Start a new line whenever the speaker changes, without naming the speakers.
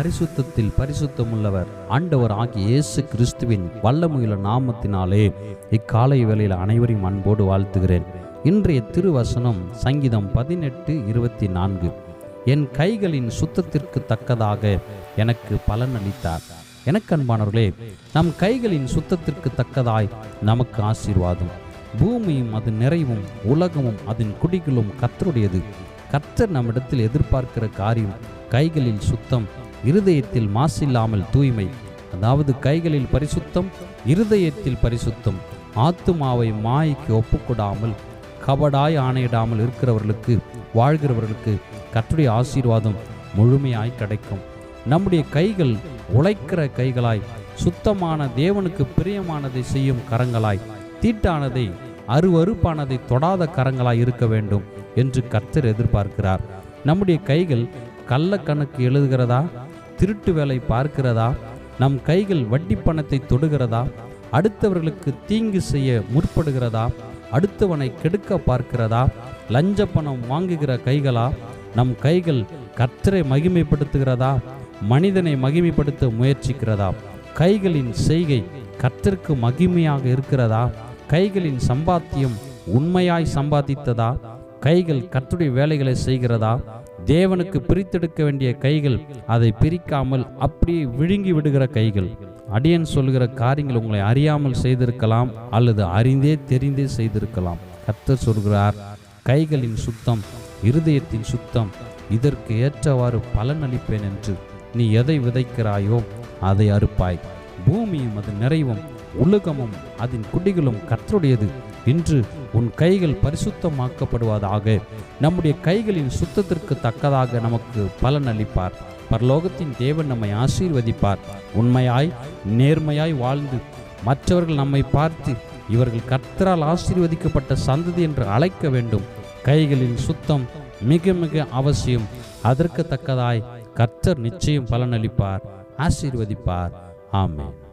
பரிசுத்தத்தில் பரிசுத்தமுள்ளவர் ஆண்டவர் ஆகிய இயேசு கிறிஸ்துவின் வல்லமுள்ள நாமத்தினாலே இக்காலை வேளையில் அனைவரையும் அன்போடு வாழ்த்துகிறேன். இன்றைய திருவசனம் சங்கீதம் பதினெட்டு இருபத்தி நான்கு. என் கைகளின் சுத்தத்திற்கு தக்கதாக எனக்கு பலன் அளித்தார். எனக்கு அன்பானவர்களே நம் கைகளின் சுத்தத்திற்கு தக்கதாய் நமக்கு ஆசீர்வாதம். பூமியும் அது நிறைவும் உலகமும் அதன் குடிகளும் கத்தருடையது கத்தர் நம்மிடத்தில் எதிர்பார்க்கிற காரியம் கைகளில் சுத்தம் இருதயத்தில் மாசில்லாமல் தூய்மை அதாவது கைகளில் பரிசுத்தம் இருதயத்தில் பரிசுத்தம் ஆத்துமாவை மாய்க்கு ஒப்புக்கொடாமல் கபடாய் ஆணையிடாமல் இருக்கிறவர்களுக்கு வாழ்கிறவர்களுக்கு கற்றுடைய ஆசீர்வாதம் முழுமையாய் கிடைக்கும். நம்முடைய கைகள் உழைக்கிற கைகளாய் சுத்தமான தேவனுக்கு பிரியமானதை செய்யும் கரங்களாய் தீட்டானதை அருவறுப்பானதை தொடாத கரங்களாய் இருக்க வேண்டும் என்று கர்த்தர் எதிர்பார்க்கிறார். நம்முடைய கைகள் கள்ள கணக்கு எழுதுகிறதா? திருட்டு வேலை பார்க்கிறதா? நம் கைகள் வட்டி பணத்தை தொடுகிறதா? அடுத்தவர்களுக்கு தீங்கு செய்ய முற்படுகிறதா? அடுத்தவனை கெடுக்க பார்க்கிறதா? லஞ்ச பணம் வாங்குகிற கைகளா? நம் கைகள் கர்த்தரை மகிமைப்படுத்துகிறதா? மனிதனை மகிமைப்படுத்த முயற்சிக்கிறதா? கைகளின் செய்கை கர்த்தருக்கு மகிமையாக இருக்கிறதா? கைகளின் சம்பாத்தியம் உண்மையாய் சம்பாதித்ததா? கைகள் கர்த்தருடைய வேலைகளை செய்கிறதா? தேவனுக்கு பிரித்தெடுக்க வேண்டிய கைகள் அதை பிரிக்காமல் அப்படியே விழுங்கி விடுகிற கைகள். அடியன் சொல்கிற காரியங்கள் உங்களை அறியாமல் செய்திருக்கலாம் அல்லது அறிந்தே தெரிந்தே செய்திருக்கலாம். கத்தர் சொல்கிறார் கைகளின் சுத்தம் இருதயத்தின் சுத்தம் இதற்கு ஏற்றவாறு பலன் அளிப்பேன் என்று. நீ எதை விதைக்கிறாயோ அதை அறுப்பாய். பூமியும் அது நிறைவும் உலகமும் அதன் குடிகளும் கர்த்தருடையது. இன்று உன் கைகள் பரிசுத்தமாக்கப்படுவதாக. நம்முடைய கைகளின் சுத்தத்திற்கு தக்கதாக நமக்கு பலன் அளிப்பார். பரலோகத்தின் தேவன் நம்மை ஆசீர்வதிப்பார். உண்மையாய் நேர்மையாய் வாழ்ந்து மற்றவர்கள் நம்மை பார்த்து இவர்கள் கர்த்தரால் ஆசீர்வதிக்கப்பட்ட சந்ததி என்று அழைக்க வேண்டும். கைகளின் சுத்தம் மிக மிக அவசியம். அதற்கு தக்கதாய் கர்த்தர் நிச்சயம் பலனளிப்பார் ஆசீர்வதிப்பார். ஆமாம்